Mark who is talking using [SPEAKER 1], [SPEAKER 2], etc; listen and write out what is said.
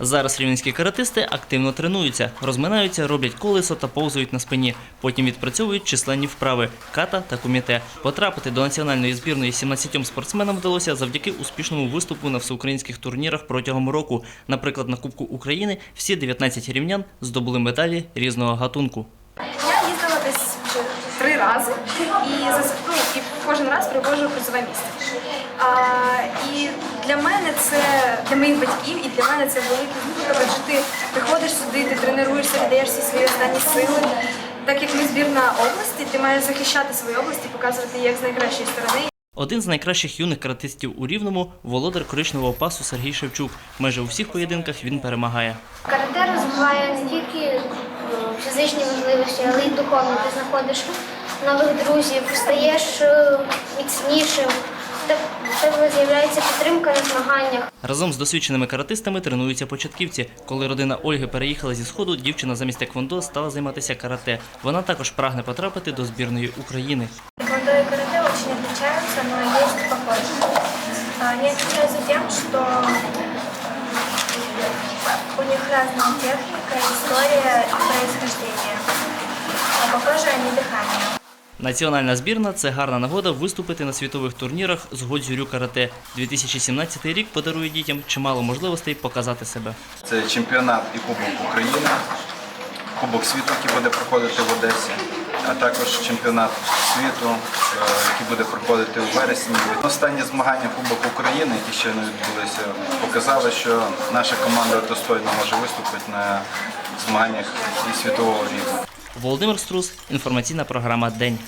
[SPEAKER 1] Зараз рівненські каратисти активно тренуються, розминаються, роблять колесо та повзують на спині. Потім відпрацьовують численні вправи ката та куміте. Потрапити до національної збірної 17 спортсменам вдалося завдяки успішному виступу на всеукраїнських турнірах протягом року. Наприклад, на Кубку України всі 19 рівнян здобули медалі різного гатунку.
[SPEAKER 2] Три і, за- ну, і кожен раз привожу призове місце. А, і для мене це, для моїх батьків, і для мене це великий здобуток, адже ти приходиш сюди, ти тренуєшся, віддаєш всі свої останні сили. Так як ми збірна області, ти маєш захищати свою область і показувати її як з найкращої сторони.
[SPEAKER 1] Один з найкращих юних каратистів у Рівному – володар коричневого пасу Сергій Шевчук. Майже у всіх поєдинках він перемагає.
[SPEAKER 3] Карате розвиває не тільки е, фізичні можливості, але й духовно. Ти знаходиш нових друзів, стаєш е, міцнішим. В тебе з'являється підтримка на змаганнях.
[SPEAKER 1] Разом з досвідченими каратистами тренуються початківці. Коли родина Ольги переїхала зі сходу, дівчина замість теквондо стала займатися карате. Вона також прагне потрапити до збірної України.
[SPEAKER 2] Тэквондо и карате очень отличаются, но есть похожие. А, Они отличаются тем, что у них разная техника, история и происхождение. А похожи они дыханием.
[SPEAKER 1] Національна збірна це гарна нагода виступити на світових турнірах з Годзюрю карате. 2017 рік подарує дітям чимало можливостей показати себе.
[SPEAKER 4] Це чемпіонат і Кубок України, Кубок світу, який буде проходити в Одесі, а також чемпіонат світу, е, який буде проходити у вересні. Останні змагання Кубок України, які ще не відбулися, показали, що наша команда достойно може виступити на змаганнях і світового рівня.
[SPEAKER 1] Володимир Струс, інформаційна програма День.